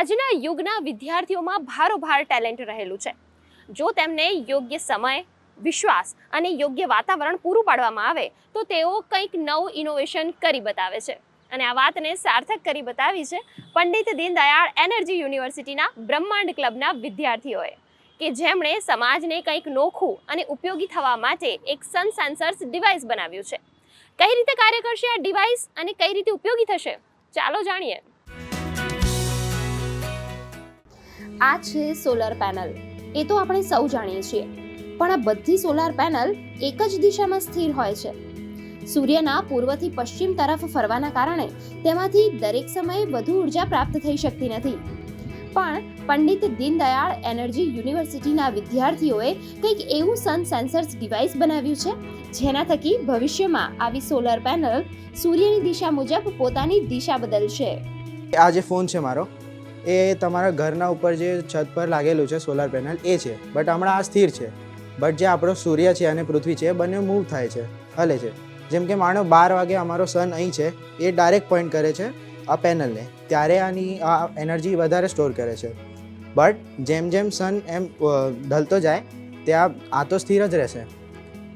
આજના યુગના વિદ્યાર્થીઓમાં ભારોભાર ટેલેન્ટ રહેલું છે. જો તેમને યોગ્ય સમય, વિશ્વાસ અને યોગ્ય વાતાવરણ પૂરું પાડવામાં આવે, તો તેઓ કંઈક નવું ઇનોવેશન કરી બતાવે છે. અને આ વાતને સાર્થક કરી બતાવી છે પંડિત દીનદયાળ એનર્જી યુનિવર્સિટીના બ્રહ્માંડ ક્લબના વિદ્યાર્થીઓએ, કે જેમણે સમાજને કંઈક નોખું અને ઉપયોગી થવા માટે એક સન સેન્સર્સ ડિવાઇસ બનાવ્યું છે. કઈ રીતે કાર્ય કરશે આ ડિવાઇસ અને કઈ રીતે ઉપયોગી થશે? ચાલો જાણીએ. આ છે સોલર પેનલ. એ તો આપણે સૌ જાણીએ છીએ. પણ આ બધી સોલાર પેનલ એક જ દિશામાં સ્થિર હોય છે. સૂર્યના પૂર્વથી પશ્ચિમ તરફ ફરવાના કારણે તેમાંથી દરેક સમયે વધુ ઊર્જા પ્રાપ્ત થઈ શકતી નથી. પણ પંડિત દીનદયાળ એનર્જી યુનિવર્સિટીના વિદ્યાર્થીઓએ કંઈક એવું સન સેન્સર્સ ડિવાઇસ બનાવ્યું છે, જેના થકી ભવિષ્યમાં આવી સોલર પેનલ સૂર્યની દિશા મુજબ પોતાની દિશા બદલશે. આ જે ફોન છે મારો એ તમારા ઘરના ઉપર જે છત પર લાગેલું છે સોલાર પેનલ એ છે. બટ હમણાં આ સ્થિર છે. બટ જે આપણો સૂર્ય છે અને પૃથ્વી છે બંને મૂવ થાય છે, હલે છે. જેમ કે માનો બાર વાગે અમારો સન અહીં છે, એ ડાયરેક્ટ પોઈન્ટ કરે છે આ પેનલને ત્યારે આની આ એનર્જી વધારે સ્ટોર કરે છે. બટ જેમ જેમ સન એમ ઢલતો જાય ત્યાં આ તો સ્થિર જ રહેશે.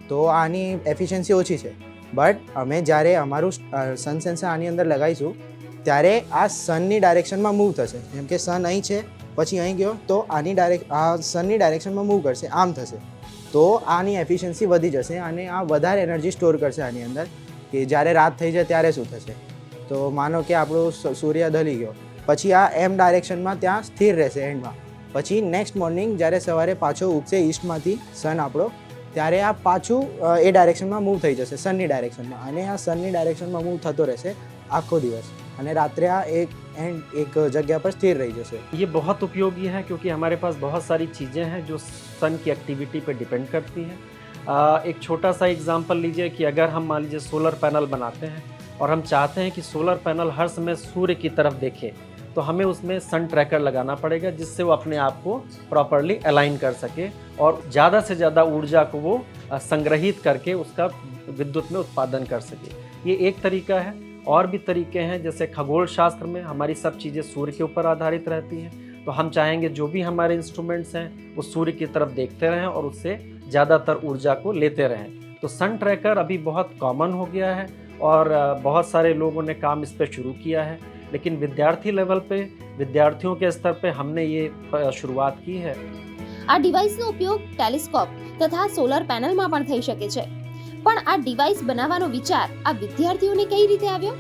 તો આની એફિશિયન્સી ઓછી છે. બટ અમે જ્યારે અમારું સન સેન્સર આની અંદર લગાવીશું ત્યારે આ સનની ડાયરેક્શનમાં મૂવ થશે. જેમ કે સન અહીં છે, પછી અહીં ગયો, તો આની ડાયરેક્ટ આ સનની ડાયરેક્શનમાં મૂવ કરશે, આમ થશે. તો આની એફિશિયન્સી વધી જશે અને આ વધારે એનર્જી સ્ટોર કરશે આની અંદર, કે જ્યારે રાત થઈ જાય ત્યારે શું થશે. તો માનો કે આપણું સૂર્ય ઢલી ગયો, પછી આ એમ ડાયરેક્શનમાં ત્યાં સ્થિર રહેશે એન્ડમાં પછી નેક્સ્ટ મોર્નિંગ જ્યારે સવારે પાછો ઉગશે ઈસ્ટમાંથી સન આપણો, ત્યારે આ પાછું એ ડાયરેક્શનમાં મૂવ થઈ જશે સનની ડાયરેક્શનમાં અને આ સનની ડાયરેક્શનમાં મૂવ થતો રહેશે આખો દિવસ. અને રાત્રે આ એક એન્ડ એક જગ્યા પર સ્થિર રહી જશે ये बहुत उपयोगी है क्योंकि हमारे पास बहुत सारी चीज़ें हैं जो सन की एक्टिविटी पे डिपेंड करती हैं अ, एक छोटा सा एग्जांपल लीजिए कि अगर हम मान लीजिए सोलर पैनल बनाते हैं और हम चाहते हैं कि सोलर पैनल हर समय सूर्य की तरफ देखे तो हमें उसमें सन ट्रैकर लगाना पड़ेगा जिससे वो अपने आप को प्रॉपरली अलाइन कर सके और ज़्यादा से ज़्यादा ऊर्जा को वो अ, संग्रहित करके उसका विद्युत में उत्पादन कर सके ये एक तरीका है और भी तरीके हैं जैसे खगोल शास्त्र में हमारी सब चीज़ें सूर्य के ऊपर आधारित रहती हैं तो हम चाहेंगे जो भी हमारे इंस्ट्रूमेंट्स हैं वो सूर्य की तरफ देखते रहें और उससे ज़्यादातर ऊर्जा को लेते रहें तो सन ट्रैकर अभी बहुत कॉमन हो गया है और अ, बहुत सारे लोगों ने काम इस पर शुरू किया है लेकिन विद्यार्थी लेवल पे विद्यार्थियों के स्तर पे हमने ये अ, शुरुआत की है આ ડિવાઇસનો ઉપયોગ ટેલિસ્કોપ તથા સોલર પેનલમાં પણ થઈ શકે છે પણ આ ડિવાઇસ બનાવવાનો વિચાર આ વિદ્યાર્થીઓને કઈ રીતે આવ્યો?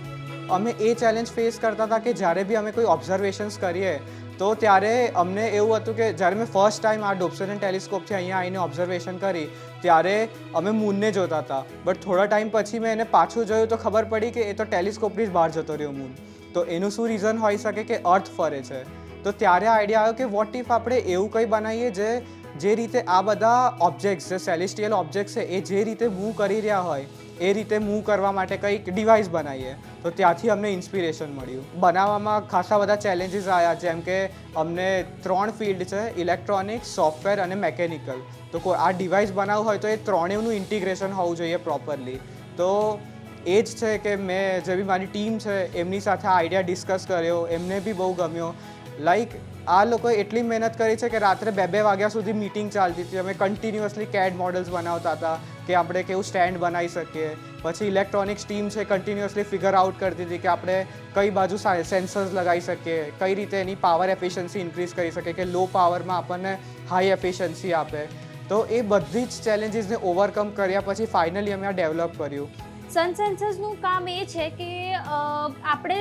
અમે એ ચેલેન્જ ફેસ કરતા હતા કે જ્યારે બી અમે કોઈ ઓબ્ઝર્વેશન્સ કરીએ, તો ત્યારે અમને એવું હતું કે જ્યારે મેં ફર્સ્ટ ટાઈમ આ ડોપ્સન ટેલિસ્કોપથી અહીંયા આવીને ઓબ્ઝર્વેશન કરી, ત્યારે અમે મૂનને જોતા હતા. બટ થોડા ટાઈમ પછી મેં એને પાછું જોયું તો ખબર પડી કે એ તો ટેલિસ્કોપથી જ બહાર જતો રહ્યો મૂન તો એનું શું રીઝન હોઈ શકે કે અર્થ ફરે છે? તો ત્યારે આઈડિયા આવ્યો કે વોટ ઇફ આપણે એવું કંઈ બનાવીએ જે જે રીતે આ બધા ઓબ્જેક્ટ્સ જે સેલેસ્ટિયલ ઓબ્જેક્ટ્સ છે, એ જે રીતે મૂવ કરી રહ્યા હોય, એ રીતે મૂવ કરવા માટે કંઈક ડિવાઇસ બનાવીએ, તો ત્યાંથી અમને ઇન્સ્પિરેશન મળ્યું. બનાવવામાં ખાસા બધા ચેલેન્જીસ આવ્યા જેમ કે અમને ત્રણ ફિલ્ડ છે ઇલેક્ટ્રોનિક્સ સોફ્ટવેર અને મેકેનિકલ તો કોઈ આ ડિવાઇસ બનાવવું હોય તો એ ત્રણેયનું ઇન્ટિગ્રેશન હોવું જોઈએ પ્રોપરલી તો એ જ છે કે મેં જે બી મારી ટીમ છે, એમની સાથે આઈડિયા ડિસ્કસ કર્યો, એમને બી બહુ ગમ્યો. લાઈક આ લોકોએ એટલી મહેનત કરી છે કે રાત્રે બે બે વાગ્યા સુધી મીટિંગ ચાલતી હતી. અમે કન્ટિન્યુઅસલી કેડ મોડલ્સ બનાવતા હતા કે આપણે કેવું સ્ટેન્ડ બનાવી શકીએ. પછી ઇલેક્ટ્રોનિક્સ ટીમ છે કન્ટિન્યુઅસલી ફિગર આઉટ કરતી હતી કે આપણે કઈ બાજુ સેન્સર્સ લગાવી શકીએ, કઈ રીતે એની પાવર એફિશિયન્સી ઇન્ક્રીઝ કરી શકીએ કે લો પાવરમાં આપણને હાઈ એફિશિયન્સી આપે. તો એ બધી જ ચેલેન્જીસને ઓવરકમ કર્યા પછી ફાઇનલી અમે આ ડેવલપ કર્યું. સન સેન્સર્સનું કામ એ છે કે આપણે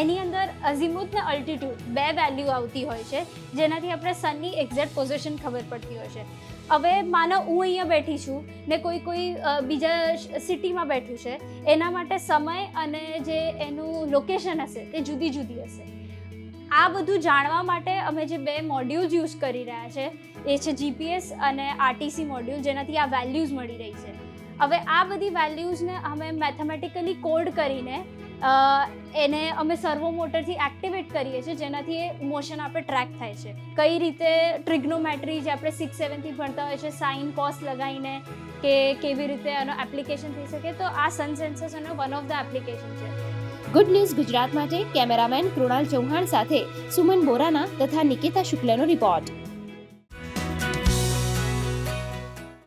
એની અંદર અઝીમુથ ને અલ્ટિટ્યૂડ બે વેલ્યુ આવતી હોય છે, જેનાથી આપણે સનની એક્ઝેક્ટ પોઝિશન ખબર પડતી હોય છે. હવે માનો હું અહીંયા બેઠી છું ને કોઈ કોઈ બીજા સિટીમાં બેઠું છે, એના માટે સમય અને જે એનું લોકેશન હશે તે જુદી જુદી હશે. આ બધું જાણવા માટે અમે જે બે મોડ્યુલ્સ યુઝ કરી રહ્યા છે, એ છે જીપીએસ અને આરટીસી મોડ્યુલ જેનાથી આ વેલ્યુઝ મળી રહી છે. હવે આ બધી વેલ્યુઝને અમે મેથેમેટિકલી કોડ કરીને એને અમે સર્વો મોટરથી એક્ટિવેટ કરીએ છીએ, જેનાથી એ મોશન આપણે ટ્રેક થાય છે. કઈ રીતે ટ્રિગ્નોમેટ્રી જે આપણે સિક્સ સેવનથી ભણતા હોય છે સાઇન કોસ લગાવીને કે કેવી રીતે આનો એપ્લિકેશન થઈ શકે, તો આ સન સેન્સર્સ એનો વન ઓફ ધ એપ્લિકેશન છે. ગુડ ન્યૂઝ ગુજરાત માટે કેમેરામેન કૃણાલ ચૌહાણ સાથે સુમન બોરાના તથા નિકેતા શુક્લનો રિપોર્ટ